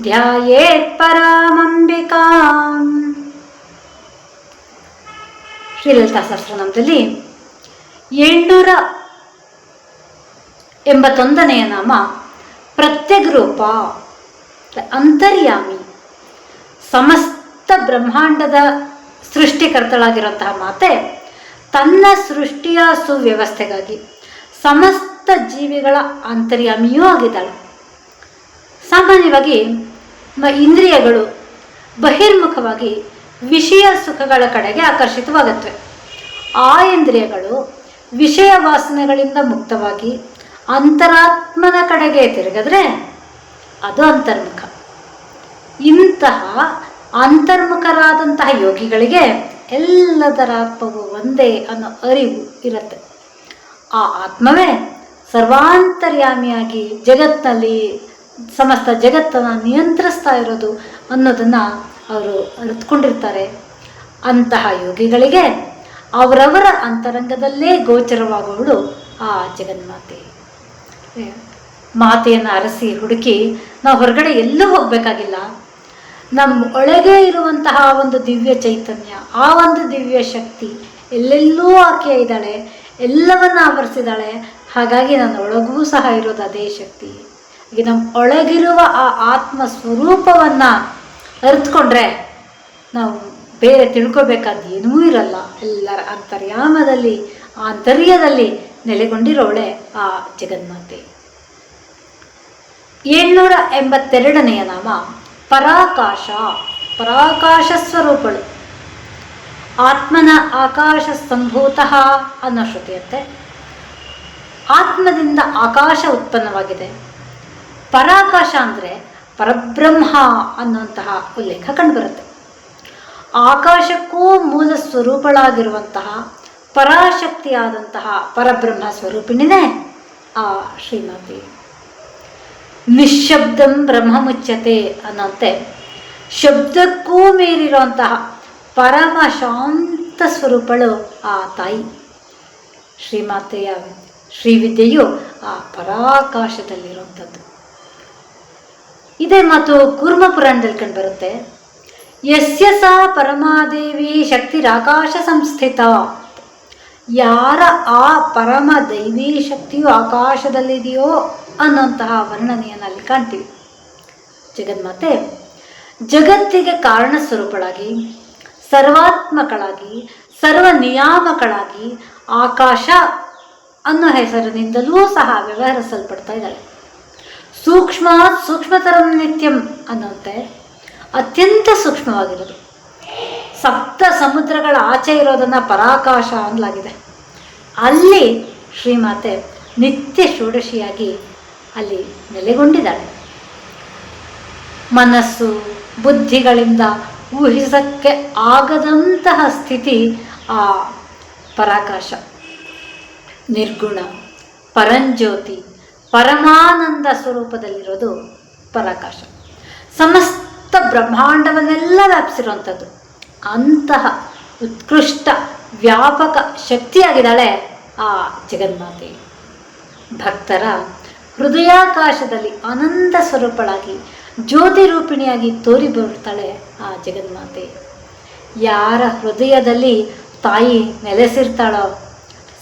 ಧ್ಯಾಯೇತ್ ಪರಾಮಂಬಿಕಾಂ ಶ್ರೀಲಲಿತಾ ಸಹಸ್ರನಾಮದಲ್ಲಿ ಏಳ್ನೂರ ಎಂಬತ್ತೊಂದನೆಯ ನಾಮ ಪ್ರತ್ಯಗ್ರೂಪ, ಅಂತರ್ಯಾಮಿ, ಸಮಸ್ತ ಬ್ರಹ್ಮಾಂಡದ ಸೃಷ್ಟಿಕರ್ತಳಾಗಿರುವಂತಹ ಮಾತೆ, ತನ್ನ ಸೃಷ್ಟಿಯ ಸುವ್ಯವಸ್ಥೆಗಾಗಿ ಸಮಸ್ತ ಜೀವಿಗಳ ಅಂತರ್ಯಾಮಿಯೂ ಆಗಿದ್ದಾಳೆ. ಸಾಮಾನ್ಯವಾಗಿ ಇಂದ್ರಿಯಗಳು ಬಹಿರ್ಮುಖವಾಗಿ ವಿಷಯ ಸುಖಗಳ ಕಡೆಗೆ ಆಕರ್ಷಿತವಾಗುತ್ತವೆ ಆ ಇಂದ್ರಿಯಗಳು ವಿಷಯ ವಾಸನೆಗಳಿಂದ ಮುಕ್ತವಾಗಿ ಅಂತರಾತ್ಮನ ಕಡೆಗೆ ತಿರುಗಿದ್ರೆ ಅದು ಅಂತರ್ಮುಖ. ಇಂತಹ ಅಂತರ್ಮುಖರಾದಂತಹ ಯೋಗಿಗಳಿಗೆ ಎಲ್ಲದರ ಆತ್ಮವು ಒಂದೇ ಅನ್ನೋ ಅರಿವು ಇರುತ್ತೆ. ಆ ಆತ್ಮವೇ ಸರ್ವಾಂತರ್ಯಾಮಿಯಾಗಿ ಜಗತ್ತಿನಲ್ಲಿ ಸಮಸ್ತ ಜಗತ್ತನ್ನು ನಿಯಂತ್ರಿಸ್ತಾ ಇರೋದು ಅನ್ನೋದನ್ನು ಅವರು ಅರಿತುಕೊಂಡಿರ್ತಾರೆ. ಅಂತಹ ಯೋಗಿಗಳಿಗೆ ಅವರವರ ಅಂತರಂಗದಲ್ಲೇ ಗೋಚರವಾಗುವಳು ಆ ಜಗನ್ಮಾತೆ. ಮಾತೆಯನ್ನು ಅರಸಿ ಹುಡುಕಿ ನಾವು ಹೊರಗಡೆ ಎಲ್ಲೂ ಹೋಗಬೇಕಾಗಿಲ್ಲ. ನಮ್ಮ ಒಳಗೆ ಇರುವಂತಹ ಒಂದು ದಿವ್ಯ ಚೈತನ್ಯ, ಆ ಒಂದು ದಿವ್ಯ ಶಕ್ತಿ ಎಲ್ಲೆಲ್ಲೂ ಆಕೆ ಇದ್ದಾಳೆ, ಎಲ್ಲವನ್ನ ಆವರಿಸಿದ್ದಾಳೆ ಹಾಗಾಗಿ ನನ್ನ ಒಳಗೂ ಸಹ ಇರೋದು ಅದೇ ಶಕ್ತಿ. ಈಗ ನಮ್ಮ ಒಳಗಿರುವ ಆ ಆತ್ಮ ಸ್ವರೂಪವನ್ನು ಅರಿತುಕೊಂಡ್ರೆ ನಾವು ಬೇರೆ ತಿಳ್ಕೊಬೇಕಾದ ಏನೂ ಇರಲ್ಲ. ಎಲ್ಲರ ಅಂತರ್ಯಾಮದಲ್ಲಿ, ಆಂತರ್ಯದಲ್ಲಿ ನೆಲೆಗೊಂಡಿರೋಳೆ ಆ ಜಗನ್ಮಾತೆ. ಏಳ್ನೂರ ಎಂಬತ್ತೆರಡನೆಯ ನಾಮ ಪರಾಕಾಶ. ಪರಾಕಾಶ ಸ್ವರೂಪಳು. ಆತ್ಮನ ಆಕಾಶ ಸಂಭೂತಃ ಅನ್ನೋ ಶ್ರುತಿಯಂತೆ. ಆತ್ಮದಿಂದ ಆಕಾಶ ಉತ್ಪನ್ನವಾಗಿದೆ. ಪರಾಕಾಶ ಅಂದರೆ ಪರಬ್ರಹ್ಮ ಅನ್ನುವಂತಹ ಉಲ್ಲೇಖ ಕಂಡುಬರುತ್ತೆ. ಆಕಾಶಕ್ಕೂ ಮೂಲ ಸ್ವರೂಪಳಾಗಿರುವಂತಹ ಪರಾಶಕ್ತಿಯಾದಂತಹ ಪರಬ್ರಹ್ಮ ಸ್ವರೂಪಿಣಿನೇ ಆ ಶ್ರೀಮತಿ. ನಿಶಬ್ದಂ ಬ್ರಹ್ಮ ಮುಚ್ಚತೆ ಅನ್ನಂತೆ ಶಬ್ದಕ್ಕೂ ಮೀರಿರುವಂತಹ ಪರಮ ಶಾಂತ ಸ್ವರೂಪಳು ಆ ತಾಯಿ. ಶ್ರೀಮಾತೆಯ ಶ್ರೀವಿದ್ಯೆಯು ಆ ಪರಾಕಾಶದಲ್ಲಿರುವಂಥದ್ದು. ಇದೇ ಮಾತು ಕೂರ್ಮ ಪುರಾಣದಲ್ಲಿ ಕಂಡುಬರುತ್ತೆ. ಯಸ್ಯ ಸ ಪರಮಾದೇವಿ ಶಕ್ತಿರಾಕಾಶ ಸಂಸ್ಥಿತ. ಯಾರ ಆ ಪರಮ ದೈವಿ ಶಕ್ತಿಯು ಆಕಾಶದಲ್ಲಿದೆಯೋ ಅನ್ನೋಂತಹ ವರ್ಣನೆಯನ್ನು ಅಲ್ಲಿ ಕಾಣ್ತೀವಿ. ಜಗನ್ಮಾತೆ, ಜಗತ್ತಿಗೆ ಕಾರಣ ಸ್ವರೂಪಳಾಗಿ, ಸರ್ವಾತ್ಮಕಳಾಗಿ, ಸರ್ವ ನಿಯಾಮಕಳಾಗಿ ಆಕಾಶ ಅನ್ನೋ ಹೆಸರಿನಿಂದಲೂ ಸಹ ವ್ಯವಹರಿಸಲ್ಪಡ್ತಾ ಇದ್ದಾಳೆ. ಸೂಕ್ಷ್ಮಾತ್ ಸೂಕ್ಷ್ಮತರಂ ನಿತ್ಯಂ ಅನ್ನೋಂತೆ ಅತ್ಯಂತ ಸೂಕ್ಷ್ಮವಾಗಿರೋದು ಸಪ್ತ ಸಮುದ್ರಗಳ ಆಚೆ ಇರೋದನ್ನು ಪರಾಕಾಶ ಅನ್ನಲಾಗಿದೆ. ಅಲ್ಲಿ ಶ್ರೀಮಾತೆ ನಿತ್ಯ ಷೋಡಶಿಯಾಗಿ ಅಲ್ಲಿ ನೆಲೆಗೊಂಡಿದ್ದಾಳೆ. ಮನಸ್ಸು ಬುದ್ಧಿಗಳಿಂದ ಊಹಿಸಕ್ಕೆ ಆಗದಂತಹ ಸ್ಥಿತಿ ಆ ಪರಾಕಾಶ. ನಿರ್ಗುಣ, ಪರಂಜ್ಯೋತಿ ಪರಮಾನಂದ ಸ್ವರೂಪದಲ್ಲಿರೋದು ಪರಾಕಾಶ. ಸಮಸ್ತ ಬ್ರಹ್ಮಾಂಡವನ್ನೆಲ್ಲ ವ್ಯಾಪಿಸಿರುವಂಥದ್ದು. ಅಂತಹ ಉತ್ಕೃಷ್ಟ, ವ್ಯಾಪಕ ಶಕ್ತಿಯಾಗಿದ್ದಾಳೆ ಆ ಜಗನ್ಮಾತೆ. ಭಕ್ತರ ಹೃದಯಾಕಾಶದಲ್ಲಿ ಆನಂದ ಸ್ವರೂಪಳಾಗಿ ಜ್ಯೋತಿ ರೂಪಿಣಿಯಾಗಿ ತೋರಿ ಬರುತ್ತಾಳೆ ಆ ಜಗನ್ಮಾತೆ. ಯಾರ ಹೃದಯದಲ್ಲಿ ತಾಯಿ ನೆಲೆಸಿರ್ತಾಳೋ,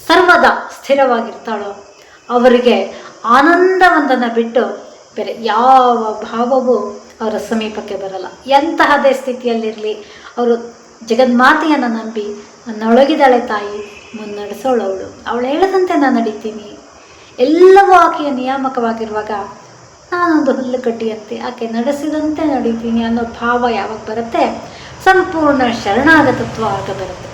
ಸರ್ವದಾ ಸ್ಥಿರವಾಗಿರ್ತಾಳೋ, ಅವರಿಗೆ ಆನಂದವೊಂದನ್ನು ಬಿಟ್ಟು ಬೇರೆ ಯಾವ ಭಾವವೂ ಅವರ ಸಮೀಪಕ್ಕೆ ಬರಲ್ಲ. ಎಂತಹದೇ ಸ್ಥಿತಿಯಲ್ಲಿರಲಿ, ಅವರು ಜಗನ್ಮಾತೆಯನ್ನು ನಂಬಿ ನನ್ನೊಳಗಿದಾಳೆ ತಾಯಿ, ಮುನ್ನಡೆಸೋಳವಳು. ಅವಳು ಹೇಳದಂತೆ ನಾನು ನಡೀತೀನಿ. ಎಲ್ಲವೂ ಆಕೆಯ ನಿಯಾಮಕವಾಗಿರುವಾಗ ನಾನೊಂದು ಹುಲ್ಲು ಕಟ್ಟಿಯಂತೆ ಆಕೆ ನಡೆಸಿದಂತೆ ನಡೀತೀನಿ ಅನ್ನೋ ಭಾವ ಯಾವಾಗ ಬರುತ್ತೆ, ಸಂಪೂರ್ಣ ಶರಣಾಗತತ್ವ ಆಗ ಬರುತ್ತೆ.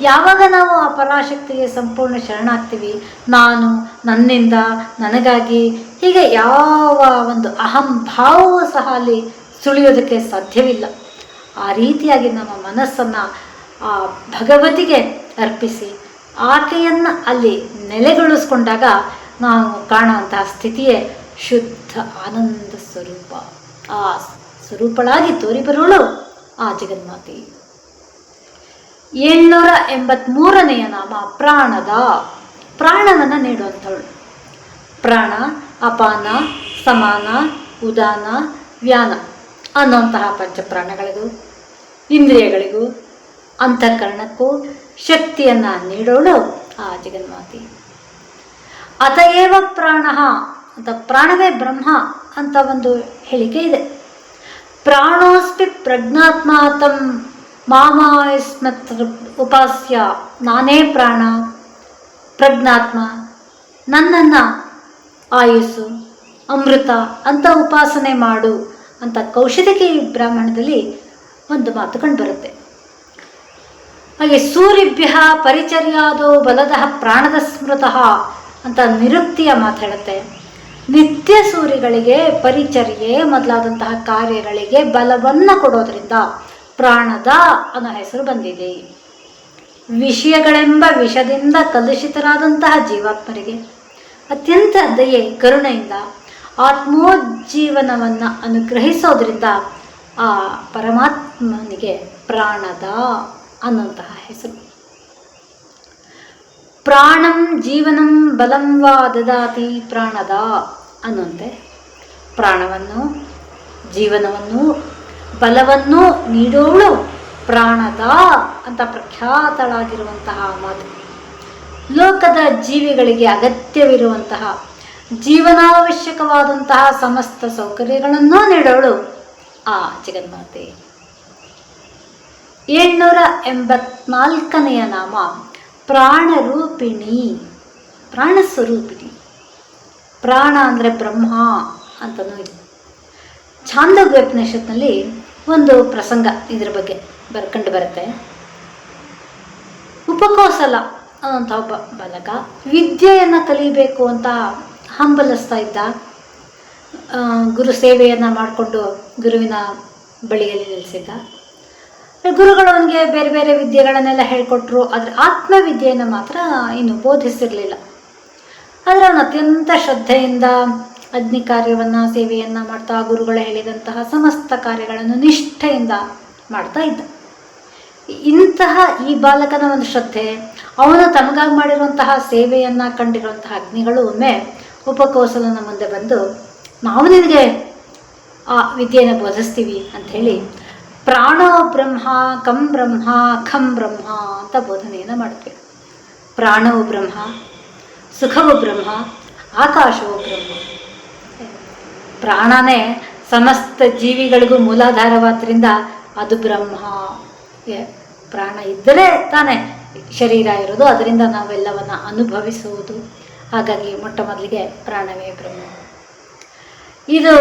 ಯಾವಾಗ ನಾವು ಆ ಪರಾಶಕ್ತಿಗೆ ಸಂಪೂರ್ಣ ಶರಣಾಗ್ತೀವಿ? ನಾನು, ನನ್ನಿಂದ, ನನಗಾಗಿ. ಹೀಗೆ ಯಾವ ಒಂದು ಅಹಂ ಭಾವವೂ ಸಹ ಅಲ್ಲಿ ಸುಳಿಯೋದಕ್ಕೆ ಸಾಧ್ಯವಿಲ್ಲ. ಆ ರೀತಿಯಾಗಿ ನಮ್ಮ ಮನಸ್ಸನ್ನು ಆ ಭಗವತಿಗೆ ಅರ್ಪಿಸಿ, ಆಕೆಯನ್ನು ಅಲ್ಲಿ ನೆಲೆಗೊಳಿಸ್ಕೊಂಡಾಗ ನಾವು ಕಾಣುವಂತಹ ಸ್ಥಿತಿಯೇ ಶುದ್ಧ ಆನಂದ ಸ್ವರೂಪ. ಆ ಸ್ವರೂಪಳಾಗಿ ತೋರಿಬರುವಳು ಆ ಜಗನ್ಮಾತೆ. ಏಳ್ನೂರ ಎಂಬತ್ಮೂರನೆಯ ನಾಮ ಪ್ರಾಣದ. ಪ್ರಾಣವನ್ನು ನೀಡುವಂಥವಳು. ಪ್ರಾಣ, ಅಪಾನ, ಸಮಾನ, ಉದಾನ, ವ್ಯಾನ ಅನ್ನುವಂತಹ ಪಂಚಪ್ರಾಣಗಳಿಗೂ, ಇಂದ್ರಿಯಗಳಿಗೂ, ಅಂತಃಕರಣಕ್ಕೂ ಶಕ್ತಿಯನ್ನು ನೀಡೋಳು ಆ ಜಗನ್ಮಾತಿ. ಅತಯೇವ ಪ್ರಾಣ ಅಂತ ಪ್ರಾಣವೇ ಬ್ರಹ್ಮ ಅಂತ ಒಂದು ಹೇಳಿಕೆ ಇದೆ. ಪ್ರಾಣೋಸ್ಪಿ ಪ್ರಜ್ಞಾತ್ಮಾತಂ ಮಾಮಾಯಸ್ಮತ್ ಉಪಾಸ್ಯ, ನಾನೇ ಪ್ರಾಣ, ಪ್ರಜ್ಞಾತ್ಮ, ನನ್ನನ್ನು ಆಯುಸ್ಸು, ಅಮೃತ ಅಂತ ಉಪಾಸನೆ ಮಾಡು ಅಂತ ಕೌಶಿಕಿ ಬ್ರಾಹ್ಮಣದಲ್ಲಿ ಒಂದು ಮಾತು ಕಂಡುಬರುತ್ತೆ. ಹಾಗೆ ಸೂರ್ಯಭ್ಯ ಪರಿಚರ್ಯಾದೋ ಬಲದ ಪ್ರಾಣದ ಸ್ಮೃತಃ ಅಂತ ನಿರುಕ್ತಿಯ ಮಾತು ಹೇಳುತ್ತೆ. ನಿತ್ಯ ಸೂರ್ಯಗಳಿಗೆ ಪರಿಚರ್ಯೆ ಮೊದಲಾದಂತಹ ಕಾರ್ಯಗಳಿಗೆ ಬಲವನ್ನು ಕೊಡೋದ್ರಿಂದ ಪ್ರಾಣದ ಅನ್ನೋ ಹೆಸರು ಬಂದಿದೆ. ವಿಷಯಗಳೆಂಬ ವಿಷದಿಂದ ಕಲುಷಿತರಾದಂತಹ ಜೀವಾತ್ಮರಿಗೆ ಅತ್ಯಂತ ದಯೆ, ಕರುಣೆಯಿಂದ ಆತ್ಮೋಜ್ಜೀವನವನ್ನು ಅನುಗ್ರಹಿಸೋದ್ರಿಂದ ಆ ಪರಮಾತ್ಮನಿಗೆ ಪ್ರಾಣದ ಅನ್ನುವಂತಹ ಹೆಸರು. ಪ್ರಾಣಂ ಜೀವನಂ ಬಲಂ ವಾ ದದಾತಿ ಪ್ರಾಣದ ಅನ್ನುವಂತೆ ಪ್ರಾಣವನ್ನು, ಜೀವನವನ್ನು ಬಲವನ್ನು ನೀಡೋಳು, ಪ್ರಾಣದ ಅಂತ ಪ್ರಖ್ಯಾತಳಾಗಿರುವಂತಹ ಮಾತು. ಲೋಕದ ಜೀವಿಗಳಿಗೆ ಅಗತ್ಯವಿರುವಂತಹ, ಜೀವನಾವಶ್ಯಕವಾದಂತಹ ಸಮಸ್ತ ಸೌಕರ್ಯಗಳನ್ನು ನೀಡೋಳು ಆ ಜಗನ್ಮಾತೆ. ಏಳ್ನೂರ ಎಂಬತ್ನಾಲ್ಕನೆಯ ನಾಮ, ಪ್ರಾಣರೂಪಿಣಿ, ಪ್ರಾಣಸ್ವರೂಪಿಣಿ. ಪ್ರಾಣ ಅಂದರೆ ಬ್ರಹ್ಮ ಅಂತಲೂ ಇದೆ. ಛಾಂದೋಗ್ಯೋಪನಿಷತ್ನಲ್ಲಿ ಒಂದು ಪ್ರಸಂಗ ಇದ್ರ ಬಗ್ಗೆ ಬರ್ಕಂಡು ಬರುತ್ತೆ. ಉಪಕೋಸಲ ಅನ್ನೋಂಥ ಒಬ್ಬ ಬಾಲಕ, ವಿದ್ಯೆಯನ್ನು ಕಲಿಬೇಕು ಅಂತ ಹಂಬಲಿಸ್ತಾ ಇದ್ದ ಗುರು ಸೇವೆಯನ್ನು ಮಾಡಿಕೊಂಡು ಗುರುವಿನ ಬಳಿಯಲ್ಲಿ ನಿಲ್ಲಿಸಿದ್ದ ಗುರುಗಳು ಅವನಿಗೆ ಬೇರೆ ಬೇರೆ ವಿದ್ಯೆಗಳನ್ನೆಲ್ಲ ಹೇಳ್ಕೊಟ್ರು, ಆದರೆ ಆತ್ಮವಿದ್ಯೆಯನ್ನು ಮಾತ್ರ ಇನ್ನು ಬೋಧಿಸಿರಲಿಲ್ಲ. ಆದರೆ ಅವನು ಅತ್ಯಂತ ಶ್ರದ್ಧೆಯಿಂದ ಅಗ್ನಿ ಕಾರ್ಯವನ್ನು ಸೇವೆಯನ್ನು ಮಾಡ್ತಾ ಗುರುಗಳು ಹೇಳಿದಂತಹ ಸಮಸ್ತ ಕಾರ್ಯಗಳನ್ನು ನಿಷ್ಠೆಯಿಂದ ಮಾಡ್ತಾ ಇದ್ದ. ಇಂತಹ ಈ ಬಾಲಕನ ಒಂದು ಶ್ರದ್ಧೆ, ಅವನು ತಮಗಾಗಿ ಮಾಡಿರುವಂತಹ ಸೇವೆಯನ್ನು ಕಂಡಿರುವಂತಹ ಅಗ್ನಿಗಳು ಒಮ್ಮೆ ಉಪಕೋಸಲನ ಮುಂದೆ ಬಂದು ನಾವು ನಿನಗೆ ಆ, ವಿದ್ಯೆಯನ್ನು ಬೋಧಿಸ್ತೀವಿ ಅಂಥೇಳಿ ಪ್ರಾಣೋ ಬ್ರಹ್ಮ, ಕಂ ಬ್ರಹ್ಮ, ಖಂ ಬ್ರಹ್ಮ ಅಂತ ಬೋಧನೆಯನ್ನು ಮಾಡ್ತೀವಿ. ಪ್ರಾಣವು ಬ್ರಹ್ಮ, ಸುಖವು ಬ್ರಹ್ಮ, ಆಕಾಶವು ಬ್ರಹ್ಮ. ಪ್ರಾಣನೇ ಸಮಸ್ತ ಜೀವಿಗಳಿಗೂ ಮೂಲಾಧಾರವಾದ್ರಿಂದ ಅದು ಬ್ರಹ್ಮ. ಪ್ರಾಣ ಇದ್ದರೆ ತಾನೇ ಶರೀರ ಇರೋದು, ಅದರಿಂದ ನಾವೆಲ್ಲವನ್ನ ಅನುಭವಿಸುವುದು. ಹಾಗಾಗಿ ಮೊಟ್ಟ ಮೊದಲಿಗೆ ಪ್ರಾಣವೇ ಬ್ರಹ್ಮ. ಇದು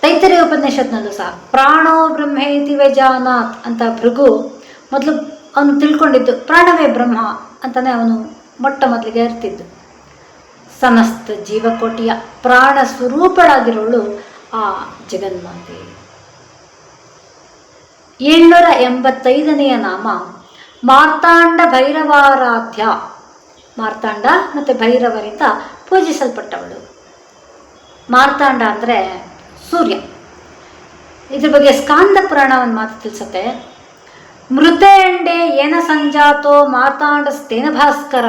ತೈತರಿ ಉಪನಿಷತ್ನಲ್ಲೂ ಸಹ, ಪ್ರಾಣೋ ಬ್ರಹ್ಮೇತಿ ವೈಜಾನಾಥ್ ಅಂತ ಭೃಗು ಮೊದಲು ಅವನು ತಿಳ್ಕೊಂಡಿದ್ದು, ಪ್ರಾಣವೇ ಬ್ರಹ್ಮ ಅಂತಲೇ ಅವನು ಮೊಟ್ಟ ಮೊದಲಿಗೆ ಅರ್ತಿದ್ದು. ಸಮಸ್ತ ಜೀವಕೋಟಿಯ ಪ್ರಾಣ ಸ್ವರೂಪಳಾಗಿರೋಳು ಆ ಜಗನ್ಮಾತೆ. ಏಳ್ನೂರ ಎಂಬತ್ತೈದನೆಯ ನಾಮ, ಮಾರ್ತಾಂಡ ಭೈರವಾರಾಧ್ಯ. ಮಾರ್ತಾಂಡ ಮತ್ತು ಭೈರವರಿಂದ ಪೂಜಿಸಲ್ಪಟ್ಟವಳು. ಮಾರ್ತಾಂಡ ಅಂದರೆ ಸೂರ್ಯ. ಇದ್ರ ಬಗ್ಗೆ ಸ್ಕಾಂದ ಪುರಾಣ ಒಂದು ಮಾತು ತಿಳಿಸುತ್ತೆ. ಮೃತೇಂಡೆ ಏನ ಸಂಜಾತೋ ಮಾರ್ತಾಂಡಸ್ತೇನ ಭಾಸ್ಕರ.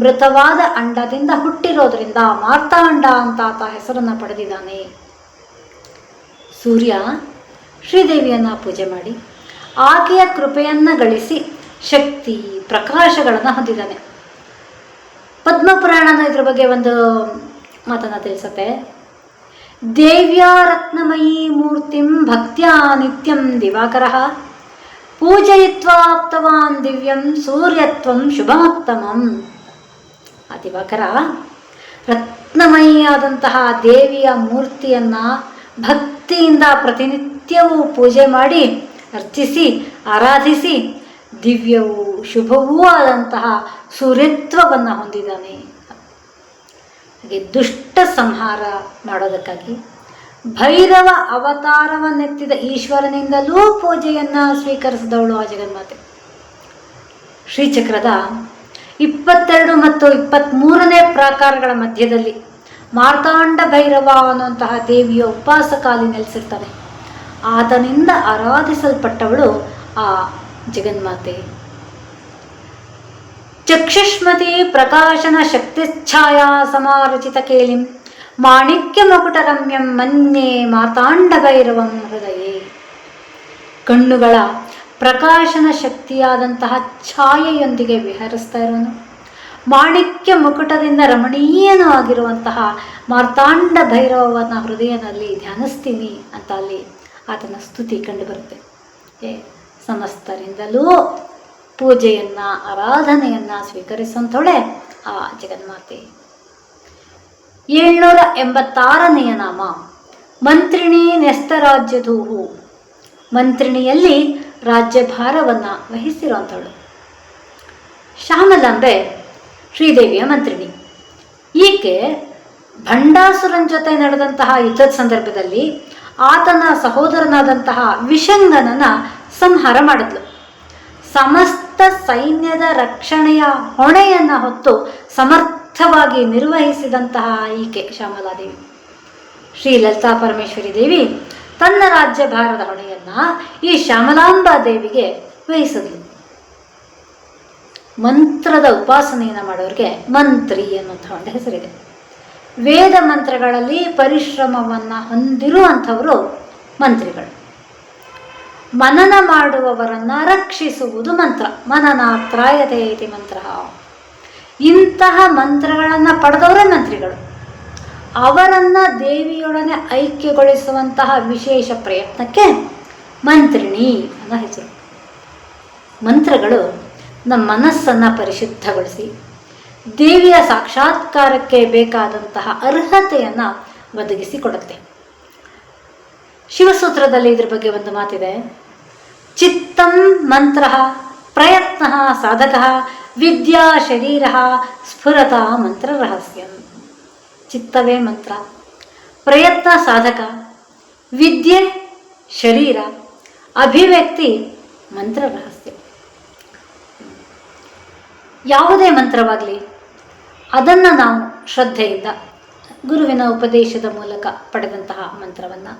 ಮೃತವಾದ ಅಂಡದಿಂದ ಹುಟ್ಟಿರೋದ್ರಿಂದ ಮಾರ್ತಾಂಡ ಅಂತ ಆತ ಹೆಸರನ್ನು ಪಡೆದಿದ್ದಾನೆ. ಸೂರ್ಯ ಶ್ರೀದೇವಿಯನ್ನು ಪೂಜೆ ಮಾಡಿ ಆಕೆಯ ಕೃಪೆಯನ್ನು ಗಳಿಸಿ ಶಕ್ತಿ, ಪ್ರಕಾಶಗಳನ್ನು ಹೊಂದಿದ್ದಾನೆ. ಪದ್ಮಪುರಾಣನ ಇದ್ರ ಬಗ್ಗೆ ಒಂದು ಮಾತನ್ನು ತಿಳಿಸುತ್ತೆ. ದೇವ್ಯಾ ರತ್ನಮಯೀ ಮೂರ್ತಿಂ ಭಕ್ತ್ಯಾ ನಿತ್ಯಂ ದಿವಾಕರ. ಪೂಜಯಿತ್ವಾಪ್ತವಾನ್ ದಿವ್ಯಂ ಸೂರ್ಯತ್ವಂ ಶುಭಮುತ್ತಮಂ ಆ ದಿವಾಕರ, ರತ್ನಮಯಿಯಾದಂತಹ ದೇವಿಯ ಮೂರ್ತಿಯನ್ನು ಭಕ್ತಿಯಿಂದ ಪ್ರತಿನಿತ್ಯವೂ ಪೂಜೆ ಮಾಡಿ, ಅರ್ಚಿಸಿ, ಆರಾಧಿಸಿ, ದಿವ್ಯವೂ ಶುಭವೂ ಆದಂತಹ ಸೂರ್ಯತ್ವವನ್ನು ಹೊಂದಿದ್ದಾನೆ. ಹಾಗೆ ದುಷ್ಟ ಸಂಹಾರ ಮಾಡೋದಕ್ಕಾಗಿ ಭೈರವ ಅವತಾರವನ್ನೆತ್ತಿದ ಈಶ್ವರನಿಂದಲೂ ಪೂಜೆಯನ್ನು ಸ್ವೀಕರಿಸಿದವಳು ಆ ಜಗನ್ಮಾತೆ. ಶ್ರೀಚಕ್ರದ ಇಪ್ಪತ್ತೆರಡು ಮತ್ತು ಇಪ್ಪತ್ತ್ಮೂರನೇ ಪ್ರಾಕಾರಗಳ ಮಧ್ಯದಲ್ಲಿ ಮಾರ್ತಾಂಡ ಭೈರವ ಅನ್ನುವಂತಹ ದೇವಿಯ ಉಪಾಸಕಾಲಿ ನೆಲೆಸಿರ್ತಾರೆ ಆತನಿಂದ ಆರಾಧಿಸಲ್ಪಟ್ಟವಳು ಆ ಜಗನ್ಮಾತೆ. ಚಕ್ಷುಷ್ಮತಿ ಪ್ರಕಾಶನ ಶಕ್ತಿಚ್ಛಾಯಾ ಸಮಾರಚಿತ ಕೇಳಿಂ ಮಾಣಿಕ್ಯ ಮಕುಟರಮ್ಯಂ ಮನ್ಯೆ ಮಾತಾಂಡ ಭೈರವಂ ಹೃದಯೇ. ಕಣ್ಣುಗಳ ಪ್ರಕಾಶನ ಶಕ್ತಿಯಾದಂತಹ ಛಾಯೆಯೊಂದಿಗೆ ವಿಹರಿಸ್ತಾ ಇರೋನು. ಮಾಣಿಕ್ಯ ಮುಕುಟದಿಂದ ರಮಣೀಯನೂ ಆಗಿರುವಂತಹ ಮಾರ್ತಾಂಡ ಭೈರವನ ಹೃದಯನಲ್ಲಿ ಧ್ಯಾನಿಸ್ತೀನಿ ಅಂತ ಅಲ್ಲಿ ಆತನ ಸ್ತುತಿ ಕಂಡುಬರುತ್ತೆ ಏ, ಸಮಸ್ತರಿಂದಲೂ ಪೂಜೆಯನ್ನ, ಆರಾಧನೆಯನ್ನ ಸ್ವೀಕರಿಸುವಂಥವಳೆ ಆ ಜಗನ್ಮಾತೆ. ಏಳ್ನೂರ ಎಂಬತ್ತಾರನೆಯ ನಾಮ, ಮಂತ್ರಿಣಿ ನೆಸ್ತರಾಜ್ಯಧೂಹು ಮಂತ್ರಿಣಿಯಲ್ಲಿ ರಾಜ್ಯಭಾರವನ್ನು ವಹಿಸಿರುವಂಥವಳು. ಶ್ಯಾಮಲಾಂಬೆ ಶ್ರೀದೇವಿಯ ಮಂತ್ರಿಣಿ. ಈಕೆ ಭಂಡಾಸುರನ ಜೊತೆ ನಡೆದಂತಹ ಯುದ್ಧದ ಸಂದರ್ಭದಲ್ಲಿ ಆತನ ಸಹೋದರನಾದಂತಹ ವಿಷಂಗನನ ಸಂಹಾರ ಮಾಡಿದ್ಲು. ಸಮಸ್ತ ಸೈನ್ಯದ ರಕ್ಷಣೆಯ ಹೊಣೆಯನ್ನ ಹೊತ್ತು ಸಮರ್ಥವಾಗಿ ನಿರ್ವಹಿಸಿದಂತಹ ಈಕೆ ಶ್ಯಾಮಲಾದೇವಿ. ಶ್ರೀ ಲಲಿತಾ ಪರಮೇಶ್ವರಿ ದೇವಿ ತನ್ನ ರಾಜ್ಯಭಾರದ ಈ ಶ್ಯಾಮಲಾಂಬಾ ದೇವಿಗೆ ವಹಿಸಿದ್ಲು ಮಂತ್ರದ ಉಪಾಸನೆಯನ್ನು ಮಾಡೋರಿಗೆ ಮಂತ್ರಿ ಅನ್ನುವಂಥ ಒಂದು ಹೆಸರಿದೆ. ವೇದ ಮಂತ್ರಗಳಲ್ಲಿ ಪರಿಶ್ರಮವನ್ನು ಹೊಂದಿರುವಂಥವರು ಮಂತ್ರಿಗಳು. ಮನನ ಮಾಡುವವರನ್ನ ರಕ್ಷಿಸುವುದು ಮಂತ್ರ. ಮನನಾತ್ರಾಯತೆ ಇತಿ ಮಂತ್ರ. ಇಂತಹ ಮಂತ್ರಗಳನ್ನು ಪಡೆದವರೇ ಮಂತ್ರಿಗಳು. ಅವರನ್ನ ದೇವಿಯೊಡನೆ ಐಕ್ಯಗೊಳಿಸುವಂತಹ ವಿಶೇಷ ಪ್ರಯತ್ನಕ್ಕೆ ಮಂತ್ರಿಣಿ ಅನ್ನೋ ಹೆಸರು. ಮಂತ್ರಗಳು ನಮ್ಮ ಮನಸ್ಸನ್ನು ಪರಿಶುದ್ಧಗೊಳಿಸಿ, ದೇವಿಯ ಸಾಕ್ಷಾತ್ಕಾರಕ್ಕೆ ಬೇಕಾದಂತಹ ಅರ್ಹತೆಯನ್ನು ಒದಗಿಸಿಕೊಡುತ್ತೆ. ಶಿವಸೂತ್ರದಲ್ಲಿ ಇದ್ರ ಬಗ್ಗೆ ಒಂದು ಮಾತಿದೆ. ಚಿತ್ತಂ ಮಂತ್ರ ಪ್ರಯತ್ನ ಸಾಧಕ ವಿದ್ಯಾ ಶರೀರ ಸ್ಫುರತ ಮಂತ್ರ ರಹಸ್ಯ. ಚಿತ್ತವೇ ಮಂತ್ರ. ಪ್ರಯತ್ನ ಸಾಧಕ. ವಿದ್ಯೆ ಶರೀರ. ಅಭಿವ್ಯಕ್ತಿ ಮಂತ್ರ ರಹಸ್ಯ ಯಾವುದೇ ಮಂತ್ರವಾಗಲಿ ಅದನ್ನು ನಾವು ಶ್ರದ್ಧೆಯಿಂದ ಗುರುವಿನ ಉಪದೇಶದ ಮೂಲಕ ಪಡೆದಂತಹ ಮಂತ್ರವನ್ನು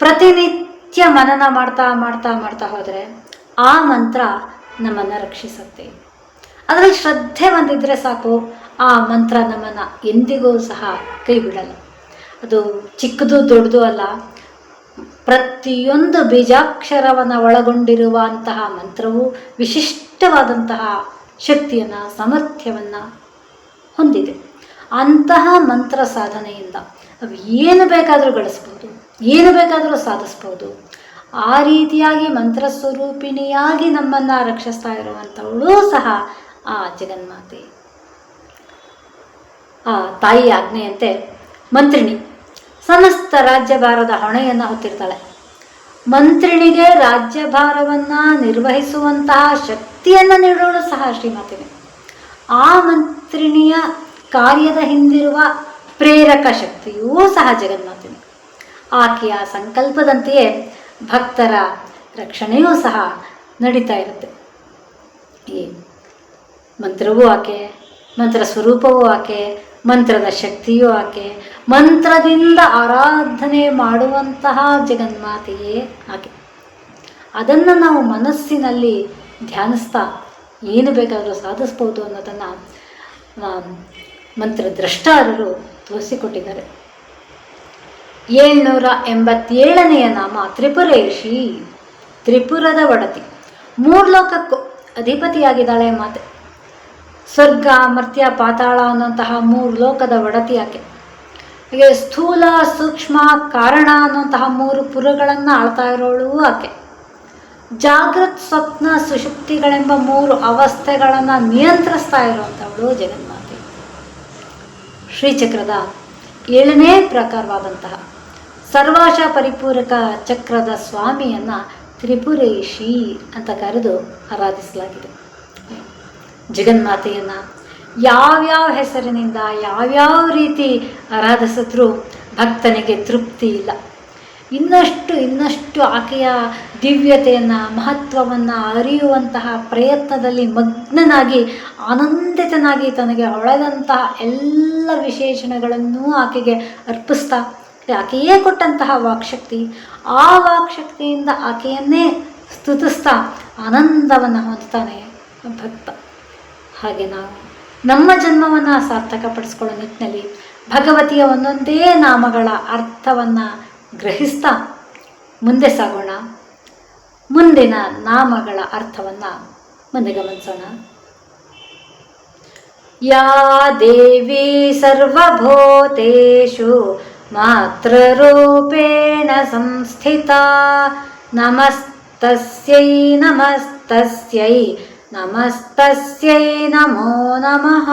ಪ್ರತಿನಿತ್ಯ ಮನನ ಮಾಡ್ತಾ ಮಾಡ್ತಾ ಮಾಡ್ತಾ ಹೋದರೆ ಆ ಮಂತ್ರ ನಮ್ಮನ್ನು ರಕ್ಷಿಸುತ್ತೆ. ಅದರಲ್ಲಿ ಶ್ರದ್ಧೆ ಒಂದಿದ್ದರೆ ಸಾಕು, ಆ ಮಂತ್ರ ನಮ್ಮನ್ನು ಎಂದಿಗೂ ಸಹ ಕೈ ಬಿಡಲ್ಲ ಅದು ಚಿಕ್ಕದು ದೊಡ್ಡದು ಅಲ್ಲ ಪ್ರತಿಯೊಂದು ಬೀಜಾಕ್ಷರವನ್ನು ಒಳಗೊಂಡಿರುವಂತಹ ಮಂತ್ರವು ವಿಶಿಷ್ಟವಾದಂತಹ ಶಕ್ತಿಯನ್ನು, ಸಾಮರ್ಥ್ಯವನ್ನು ಹೊಂದಿದೆ. ಅಂತಹ ಮಂತ್ರ ಸಾಧನೆಯಿಂದ ಅವು ಏನು ಬೇಕಾದರೂ ಗಳಿಸ್ಬೋದು, ಏನು ಬೇಕಾದರೂ ಸಾಧಿಸ್ಬೋದು. ಆ ರೀತಿಯಾಗಿ ಮಂತ್ರ ಸ್ವರೂಪಿಣಿಯಾಗಿ ನಮ್ಮನ್ನು ರಕ್ಷಿಸ್ತಾ ಇರುವಂಥವಳು ಸಹ ಆ ಜಗನ್ಮಾತೆ. ಆ ತಾಯಿ ಆಜ್ಞೆಯಂತೆ ಮಂತ್ರಿಣಿ ಸಮಸ್ತ ರಾಜ್ಯಭಾರದ ಹೊಣೆಯನ್ನು ಹೊತ್ತಿರ್ತಾಳೆ. ಮಂತ್ರಿಣಿಗೆ ರಾಜ್ಯಭಾರವನ್ನು ನಿರ್ವಹಿಸುವಂತಹ ಶಕ್ತಿಯನ್ನು ನೀಡೋಳು ಸಹ ಶ್ರೀಮಾತಿನಿ ಆ ಮಂತ್ರಿಣಿಯ ಕಾರ್ಯದ ಹಿಂದಿರುವ ಪ್ರೇರಕ ಶಕ್ತಿಯೂ ಸಹ ಜಗನ್ಮಾತಿನಿ ಆಕೆಯ ಸಂಕಲ್ಪದಂತೆಯೇ ಭಕ್ತರ ರಕ್ಷಣೆಯೂ ಸಹ ನಡೀತಾ ಇರುತ್ತೆ. ಈ ಮಂತ್ರವೂ ಆಕೆ ಮಂತ್ರ ಸ್ವರೂಪವೂ ಆಕೆ ಮಂತ್ರದ ಶಕ್ತಿಯೂ ಆಕೆ ಮಂತ್ರದಿಂದ ಆರಾಧನೆ ಮಾಡುವಂತಹ ಜಗನ್ಮಾತೆಯೇ ಆಕೆ. ಅದನ್ನು ನಾವು ಮನಸ್ಸಿನಲ್ಲಿ ಧ್ಯಾನಿಸ್ತಾ ಏನು ಬೇಕಾದರೂ ಸಾಧಿಸ್ಬೋದು ಅನ್ನೋದನ್ನು ಮಂತ್ರದ್ರಷ್ಟಾರರು ತೋರಿಸಿಕೊಟ್ಟಿದ್ದಾರೆ. ಏಳ್ನೂರ ಎಂಬತ್ತೇಳನೆಯ ನಾಮ ತ್ರಿಪುರೇಶಿ, ತ್ರಿಪುರದ ಒಡತಿ. ಮೂರ್ಲೋಕಕ್ಕೂ ಅಧಿಪತಿಯಾಗಿದ್ದಾಳೆ ಮಾತೆ. ಸ್ವರ್ಗ ಮರ್ತ್ಯ ಪಾತಾಳ ಅನ್ನುವಂತಹ ಮೂರು ಲೋಕದ ಒಡತಿ ಆಕೆ. ಹಾಗೆ ಸ್ಥೂಲ, ಸೂಕ್ಷ್ಮ, ಕಾರಣ ಅನ್ನುವಂತಹ ಮೂರು ಪುರಗಳನ್ನು ಆಳ್ತಾ ಇರೋಳು ಆಕೆ. ಜಾಗೃತ್, ಸ್ವಪ್ನ ಸುಶುಕ್ತಿಗಳೆಂಬ ಮೂರು ಅವಸ್ಥೆಗಳನ್ನು ನಿಯಂತ್ರಿಸ್ತಾ ಇರುವಂಥವಳು ಜಗನ್ಮಾತೆ. ಶ್ರೀಚಕ್ರದ ಏಳನೇ ಪ್ರಕಾರವಾದಂತಹ ಸರ್ವಾಶ ಪರಿಪೂರಕ ಚಕ್ರದ ಸ್ವಾಮಿಯನ್ನು ತ್ರಿಪುರೇಶಿ ಅಂತ ಕರೆದು ಆರಾಧಿಸಲಾಗಿದೆ. ಜಗನ್ಮಾತೆಯನ್ನು ಯಾವ್ಯಾವ ಹೆಸರಿನಿಂದ ಯಾವ್ಯಾವ ರೀತಿ ಆರಾಧಿಸಿದ್ರೂ ಭಕ್ತನಿಗೆ ತೃಪ್ತಿ ಇಲ್ಲ. ಇನ್ನಷ್ಟು ಇನ್ನಷ್ಟು ಆಕೆಯ ದಿವ್ಯತೆಯನ್ನು, ಮಹತ್ವವನ್ನು ಅರಿಯುವಂತಹ ಪ್ರಯತ್ನದಲ್ಲಿ ಮಗ್ನನಾಗಿ, ಆನಂದಿತನಾಗಿ ತನಗೆ ಹೊಳೆದಂತಹ ಎಲ್ಲ ವಿಶೇಷಣಗಳನ್ನೂ ಆಕೆಗೆ ಅರ್ಪಿಸ್ತಾ ಆಕೆಯೇ ಕೊಟ್ಟಂತಹ ವಾಕ್ಶಕ್ತಿ, ಆ ವಾಕ್ಶಕ್ತಿಯಿಂದ ಆಕೆಯನ್ನೇ ಸ್ತುತಿಸ್ತಾ ಆನಂದವನ್ನು ಹೊಂದ್ತಾನೆ ಭಕ್ತ. ಹಾಗೆ ನಾವು ನಮ್ಮ ಜನ್ಮವನ್ನು ಸಾರ್ಥಕಪಡಿಸ್ಕೊಳ್ಳೋ ನಿಟ್ಟಿನಲ್ಲಿ ಭಗವತಿಯ ಒಂದೊಂದೇ ನಾಮಗಳ ಅರ್ಥವನ್ನು ಗ್ರಹಿಸ್ತಾ ಮುಂದೆ ಸಾಗೋಣ. ಮುಂದಿನ ನಾಮಗಳ ಅರ್ಥವನ್ನು ಮುಂದೆ ಗಮನಿಸೋಣ. ಯಾ ದೇವಿ ಸರ್ವಭೂತೇಷು ಮಾತೃರೂಪೇಣ ಸಂಸ್ಥಿತ ನಮಸ್ತಸ್ಯೈ ನಮಸ್ತಸ್ಯೈ ನಮಸ್ತಸ್ಯೈ ನಮೋ ನಮಃ